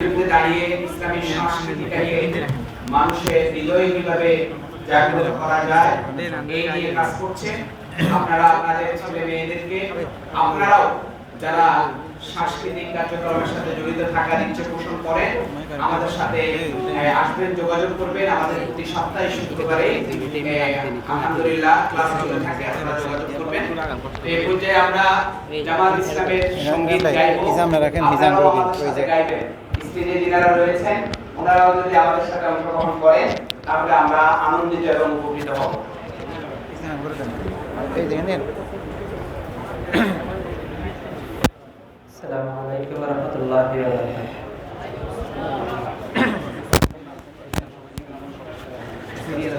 বিরুদ্ধে দাঁড়িয়ে ইসলামী সংস্কৃতিটাকে মানুষের হৃদয় কীভাবে জাগ্রত করা যায় এই নিয়ে কাজ করছে। আপনারা আপনাদের ছেলে মেয়েদেরকে আপনারাও যারা সাংস্কৃতিক কার্যক্রমের সাথে জড়িত থাকার ইচ্ছে পোষণ করেন আমাদের সাথে আসবেন যোগাযোগ করবেন। আমাদের প্রতি সপ্তাহে শুক্রবারে আলহামদুলিল্লাহ ক্লাস চলে থাকে আপনারা যোগাযোগ করবেন। এই পর্যায়ে আমরা জামাত ইসলামের সংগীত গাইবো। গাইবেন। স্টেজে যারা রয়েছেন, ওনারাও যদি আমাদের সাথে অংশগ্রহণ করেন, তাহলে আমরা আনন্দিত এবং উপকৃত হব।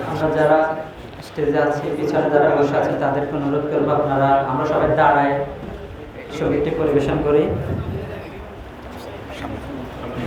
আমরা যারা স্টেজে আছি, পিছনে যারা বসে আছে তাদেরকে অনুরোধ করব আপনারা, আমরা সবাই দাঁড়ায় ছবিটি পরিবেশন করি।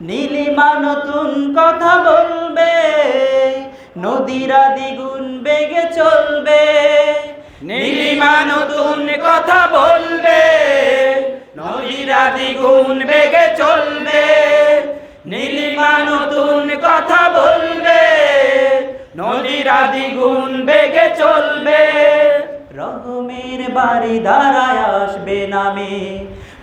নীলিমা নতুন কথা বলবে, নদীরা দ্বিগুণ বেগে চলবে। নীলিমা নতুন কথা বলবে, নদীরা দ্বিগুণ বেগে চলবে। নীলিমা নতুন কথা বলবে, নদীরা দ্বিগুণ বেগে চলবে। রহমের বাড়ি দাঁড়ায় আসবে নামে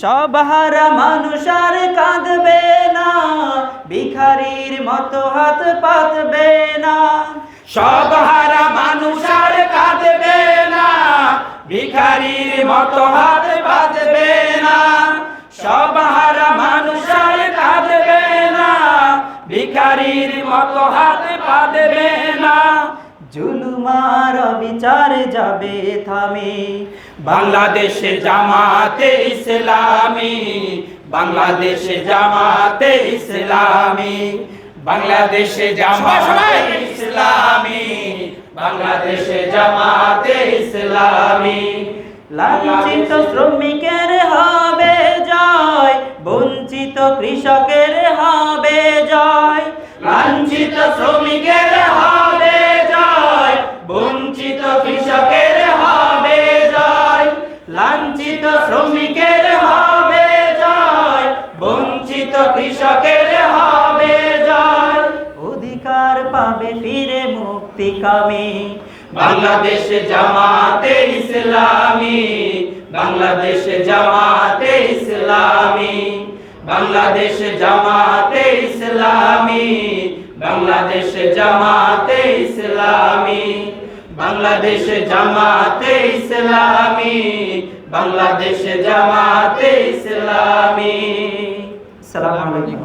সব হারা মানুষ আর কাঁদবে না, ভিখারির মতো হাত পাতবে না। সব হারা মানুষ আর কাঁদবে না, ভিখারির মতো হাত পাতবে না। সব হারা মানুষ আর কাঁদবে না, ভিখারির মতো হাত পাতবে না। জুলুমার বিচার যাবে থামে। বাংলাদেশে জামাতে ইসলামী বাংলাদেশে জামাতে ইসলামী বাংলাদেশে জামাতে ইসলামী বাংলাদেশে জামাতে ইসলামী। লাঞ্ছিত শ্রমিকের হবে জয় বঞ্চিত কৃষকের পাবে ফিরে মুক্তি কামে। বাংলাদেশ জামাতে ইসলামী বাংলাদেশ জামাতে ইসলামী বাংলাদেশ জামাতে ইসলামী বাংলাদেশ জামাতে ইসলামী বাংলাদেশে জামাতে ইসলামী বাংলাদেশে জামাতে ইসলামী। আসসালামু আলাইকুম।